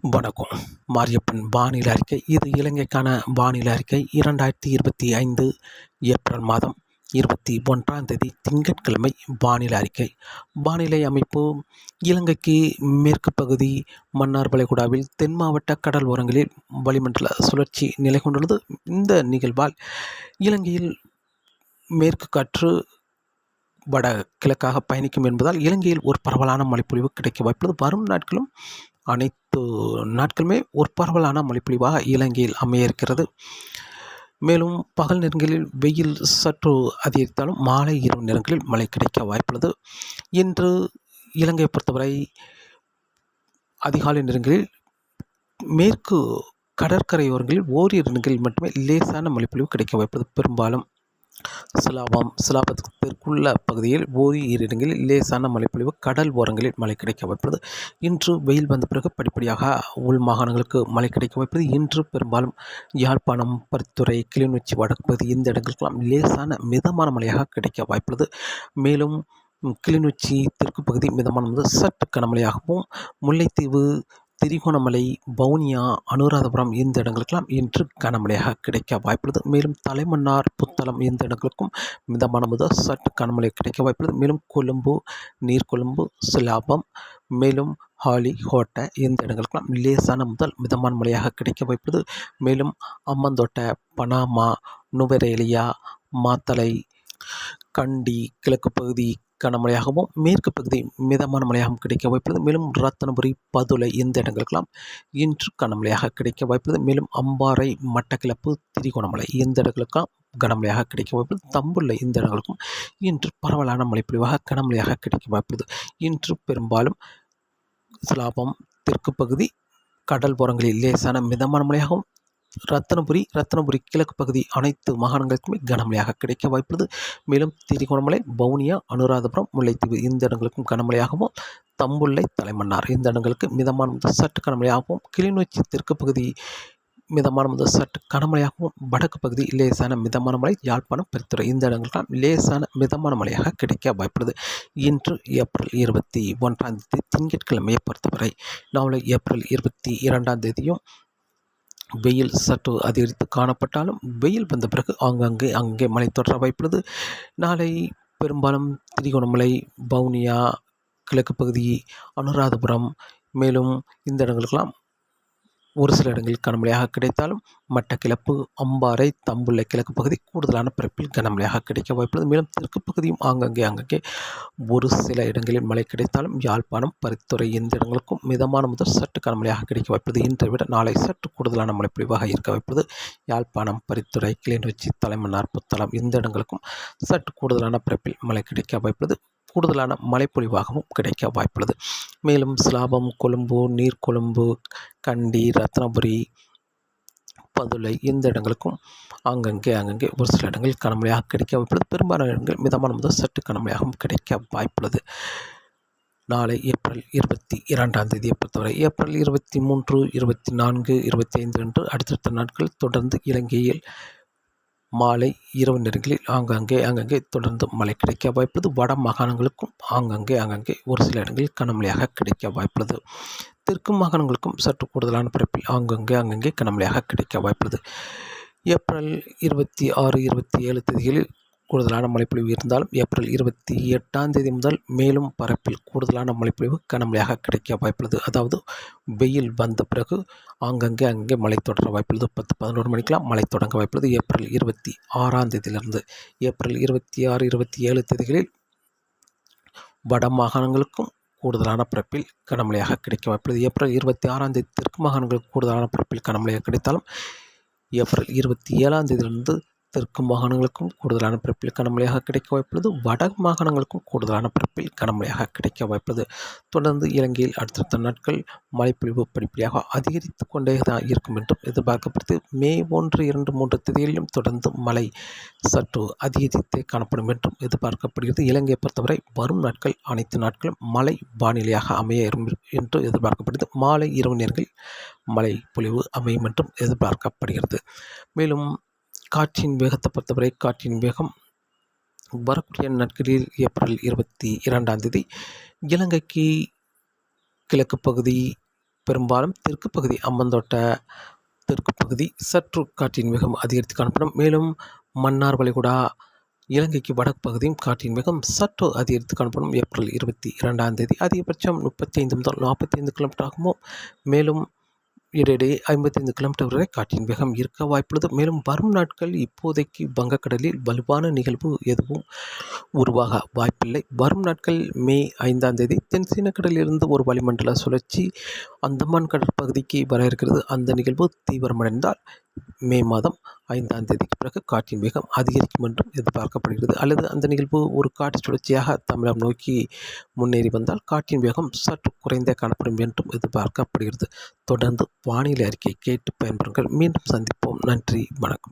வணக்கம். மாரியப்பன் வானிலை அறிக்கை. இது இலங்கைக்கான வானிலை அறிக்கை. இரண்டாயிரத்தி இருபத்தி ஐந்து ஏப்ரல் மாதம் இருபத்தி ஒன்றாம் தேதி திங்கட்கிழமை வானிலை அறிக்கை. வானிலை அமைப்பு. இலங்கைக்கு மேற்கு பகுதி மன்னார் வளைகுடாவில் தென் மாவட்ட கடல் ஓரங்களில் வளிமண்டல சுழற்சி நிலை கொண்டுள்ளது. இந்த நிகழ்வால் இலங்கையில் மேற்கு காற்று வட கிழக்காக பயணிக்கும் என்பதால் இலங்கையில் ஒரு பரவலான மழைப்பொழிவு கிடைக்க வாய்ப்புள்ளது. வரும் நாட்களும் அனைத்து நாட்களுமே ஒரு பரவலான மழைப்பொழிவாக இலங்கையில் அமைய இருக்கிறது மேலும் பகல் நேரங்களில் வெயில் சற்று அதிகரித்தாலும் மாலை இரவு நேரங்களில் மழை கிடைக்க வாய்ப்புள்ளது. இன்று இலங்கையை பொறுத்தவரை அதிகாலை நேரங்களில் மேற்கு கடற்கரையோரங்களில் ஓரிரு இடங்களில் மட்டுமே லேசான மழைப்பொழிவு கிடைக்க வாய்ப்புள்ளது. பெரும்பாலும் சிலாபம் சிலாபத்திற்குள்ள பகுதியில் ஓரிரு இடங்களில் லேசான மழைப்பொழிவு கடல் ஓரங்களில் மழை கிடைக்க வாய்ப்புள்ளது. இன்று வெயில் வந்த பிறகு படிப்படியாக உள் மாகாணங்களுக்கு மழை கிடைக்க வாய்ப்பது இன்று பெரும்பாலும் யாழ்ப்பாணம் பரித்துறை கிளிநொச்சி வடக்கு பகுதி இந்த இடங்களுக்கெல்லாம் லேசான மிதமான மழையாக கிடைக்க வாய்ப்புள்ளது. மேலும் கிளிநொச்சி தெற்கு பகுதி மிதமான சற்று கனமழையாகவும் முல்லைத்தீவு திரிகோணமலை வவுனியா அனுராதபுரம் இந்த இடங்களுக்கெல்லாம் இன்று கனமழையாக கிடைக்க வாய்ப்புள்ளது. மேலும் தலைமன்னார் புத்தளம் இந்த இடங்களுக்கும் மிதமான முதல் சற்று கனமழை கிடைக்க வாய்ப்புள்ளது. மேலும் கொழும்பு நீர்கொழும்பு சிலாபம் மேலும் ஹாலி ஹோட்டை இந்த இடங்களுக்கெல்லாம் லேசான முதல் மிதமான மழையாக கிடைக்க வாய்ப்புள்ளது. மேலும் அம்மந்தோட்டை பனாமா நுவரேலியா மாத்தலை கண்டி கிழக்கு பகுதி கனமழையாகவும் மேற்கு பகுதி மிதமான மழையாகவும் கிடைக்க வாய்ப்புள்ளது. மேலும் ரத்தனபுரி பதுளை இந்த இடங்களுக்கெல்லாம் இன்று கனமழையாக கிடைக்க வாய்ப்புள்ளது. மேலும் அம்பாறை மட்டக்கிளப்பு திரிகோணமலை இந்த இடங்களுக்கெல்லாம் கனமழையாக கிடைக்க வாய்ப்புள்ளது. தம்புள்ள இந்த இடங்களுக்கும் இன்று பரவலான மழைப்பொழிவாக கனமழையாக கிடைக்க வாய்ப்புள்ளது. இன்று பெரும்பாலும் சிலாபம் தெற்கு பகுதி கடல் புறங்களில் லேசான மிதமான மழையாகவும் ரத்தனபுரி ரத்தனபுரி கிழக்கு பகுதி அனைத்து மாகாணங்களுக்குமே கனமழையாக கிடைக்க வாய்ப்புள்ளது. மேலும் திரிகோணமலை வவுனியா அனுராதபுரம் முல்லைத்தீவு இந்த இடங்களுக்கும் கனமழையாகவும் தம்புள்ளை தலைமன்னார் இந்த இடங்களுக்கு மிதமான முதல் சற்று கனமழையாகவும் கிளிநொச்சி தெற்கு பகுதி மிதமான முதல் சற்று கனமழையாகவும் வடக்கு பகுதி லேசான மிதமான மழை யாழ்ப்பாணம் பெருத்துறை இந்த இடங்களுக்கெல்லாம் லேசான மிதமான மழையாக கிடைக்க வாய்ப்புள்ளது. இன்று ஏப்ரல் இருபத்தி ஒன்றாம் தேதி திங்கட்கிழமையை பொறுத்தவரை நாளை ஏப்ரல் இருபத்தி இரண்டாம் தேதியும் வெயில் சற்று அதிகரித்து காணப்பட்டாலும் வெயில் வந்த பிறகு ஆங்காங்கே அங்கே மழை தொடர வாய்ப்புள்ளது. நாளை பெரும்பாலும் திரிகோணமலை வவுனியா கிழக்கு பகுதி அனுராதபுரம் மேலும் இந்த இடங்களுக்கெல்லாம் ஒரு சில இடங்களில் கனமழையாக கிடைத்தாலும் மட்டக்கிழப்பு அம்பாறை தம்புள்ளை கிழக்கு பகுதி கூடுதலான பரப்பில் கனமழையாக கிடைக்க வாய்ப்புள்ளது. மேலும் தெற்கு பகுதியும் ஆங்கங்கே அங்கங்கே ஒரு சில இடங்களில் மழை கிடைத்தாலும் யாழ்ப்பாணம் பரித்துறை எந்த இடங்களுக்கும் மிதமான முதல் சற்று கனமழையாக கிடைக்க வாய்ப்புள்ளது. இன்றை விட நாளை சற்று கூடுதலான மழைப்பொழிவாக இருக்க வாய்ப்புள்ளது. யாழ்ப்பாணம் பரித்துறை கிளிநொச்சி தலைமன்னார் புத்தளம் இந்த இடங்களுக்கும் சற்று கூடுதலான பரப்பில் மழை கிடைக்க வாய்ப்புள்ளது. கூடுதலான மழைப்பொழிவாகவும் கிடைக்க வாய்ப்புள்ளது. மேலும் சிலாபம் கொழும்பு நீர்கொழும்பு கண்டி ரத்னபுரி பதுளை இந்த இடங்களுக்கும் அங்கங்கே அங்கங்கே ஒரு சில இடங்களில் கனமழையாக கிடைக்க வாய்ப்புள்ளது. பெரும்பாலான இடங்கள் மிதமான முதல் சற்று கனமழையாகவும் கிடைக்க வாய்ப்புள்ளது. நாளை ஏப்ரல் இருபத்தி இரண்டாம் தேதியை பொறுத்தவரை ஏப்ரல் இருபத்தி மூன்று இருபத்தி நான்கு இருபத்தி ஐந்து என்று அடுத்தடுத்த நாட்கள் தொடர்ந்து இலங்கையில் மாலை இரவு நேரங்களில் ஆங்காங்கே அங்கங்கே தொடர்ந்து மழை கிடைக்க வாய்ப்புள்ளது. வட மாகாணங்களுக்கும் ஆங்காங்கே அங்கங்கே ஒரு சில இடங்களில் கனமழையாக கிடைக்க வாய்ப்புள்ளது. தெற்கு மாகாணங்களுக்கும் சற்று கூடுதலான பரப்பில் ஆங்காங்கே அங்கங்கே கனமழையாக கிடைக்க வாய்ப்புள்ளது. ஏப்ரல் இருபத்தி ஆறு இருபத்தி ஏழு தேதிகளில் கூடுதலான மழைப்பொழிவு இருந்தாலும் ஏப்ரல் இருபத்தி எட்டாம் தேதி முதல் மேலும் பரப்பில் கூடுதலான மழைப்பொழிவு கனமழையாக கிடைக்க வாய்ப்புள்ளது. அதாவது வெயில் வந்த பிறகு ஆங்கங்கே அங்கே மழை தொடர வாய்ப்புள்ளது. பத்து பதினோரு மணிக்கெல்லாம் மழை தொடங்க வாய்ப்புள்ளது. ஏப்ரல் இருபத்தி ஆறாம் தேதியிலிருந்து ஏப்ரல் இருபத்தி ஆறு இருபத்தி ஏழு தேதிகளில் வட மாகாணங்களுக்கும் கூடுதலான பிறப்பில் கனமழையாக கிடைக்க வாய்ப்புள்ளது. ஏப்ரல் இருபத்தி ஆறாம் தேதி தெற்கு மாகாணங்களுக்கு கூடுதலான பிறப்பில் கனமழையாக கிடைத்தாலும் ஏப்ரல் இருபத்தி ஏழாம் தேதியிலிருந்து தெற்கு மாகாணங்களுக்கும் கூடுதலான பிறப்பில் கனமழையாக கிடைக்க வாய்ப்புள்ளது. வட மாகாணங்களுக்கும் கூடுதலான பிறப்பில் கனமழையாக கிடைக்க வாய்ப்புள்ளது. தொடர்ந்து இலங்கையில் அடுத்தடுத்த நாட்கள் மழைப்பொழிவு படிப்படியாக அதிகரித்து கொண்டே தான் இருக்கும் என்றும் எதிர்பார்க்கப்படுது. மே ஒன்று இரண்டு மூன்று திதிகளிலும் தொடர்ந்து மழை சற்று அதிகரித்தே காணப்படும் என்றும் எதிர்பார்க்கப்படுகிறது. இலங்கையை பொறுத்தவரை வரும் நாட்கள் அனைத்து நாட்களும் மழை வானிலையாக அமைய என்று எதிர்பார்க்கப்படுகிறது மாலை இரவு நேரங்களில் மழை பொழிவு அமையும் என்றும் எதிர்பார்க்கப்படுகிறது. மேலும் காற்றின் வேகத்தை பொறுத்தவரை காற்றின் வேகம் வரக்கூடிய நாட்களில் ஏப்ரல் இருபத்தி இரண்டாம் தேதி இலங்கைக்கு கிழக்கு பகுதி பெரும்பாலும் தெற்கு பகுதி அம்பந்தோட்ட தெற்கு பகுதி சற்று காற்றின் வேகம் அதிகரித்து காணப்படும். மேலும் மன்னார் வளைகுடா இலங்கைக்கு வடக்கு பகுதியும் காற்றின் வேகம் சற்று அதிகரித்து காணப்படும். ஏப்ரல் இருபத்தி இரண்டாம் தேதி அதிகபட்சம் முப்பத்தி ஐந்து முதல் நாற்பத்தி ஐந்து கிலோமீட்டர் ஆகவும் மேலும் இடையிடையே ஐம்பத்தைந்து கிலோமீட்டர் வரை காற்றின் வேகம் இருக்க வாய்ப்புள்ளது. மேலும் வரும் நாட்கள் இப்போதைக்கு வங்கக்கடலில் வலுவான நிகழ்வு எதுவும் உருவாக வாய்ப்பில்லை. வரும் நாட்கள் மே ஐந்தாம் தேதி தென் சீனக்கடலிலிருந்து ஒரு வளிமண்டல சுழற்சி அந்தமான் கடற்பகுதிக்கு வர இருக்கிறது. அந்த நிகழ்வு தீவிரமடைந்தால் மே மாதம் ஐந்தாம் தேதிக்கு பிறகு காற்றின் வேகம் அதிகரிக்கும் என்றும் எதிர்பார்க்கப்படுகிறது. அல்லது அந்த நிகழ்வு ஒரு காற்று சுழற்சியாக தமிழகம் நோக்கி முன்னேறி வந்தால் காற்றின் வேகம் சற்று குறைந்தே காணப்படும் என்றும் எதிர்பார்க்கப்படுகிறது. தொடர்ந்து வானிலை அறிக்கை கேட்டு பயன்பெறுங்கள். மீண்டும் சந்திப்போம். நன்றி. வணக்கம்.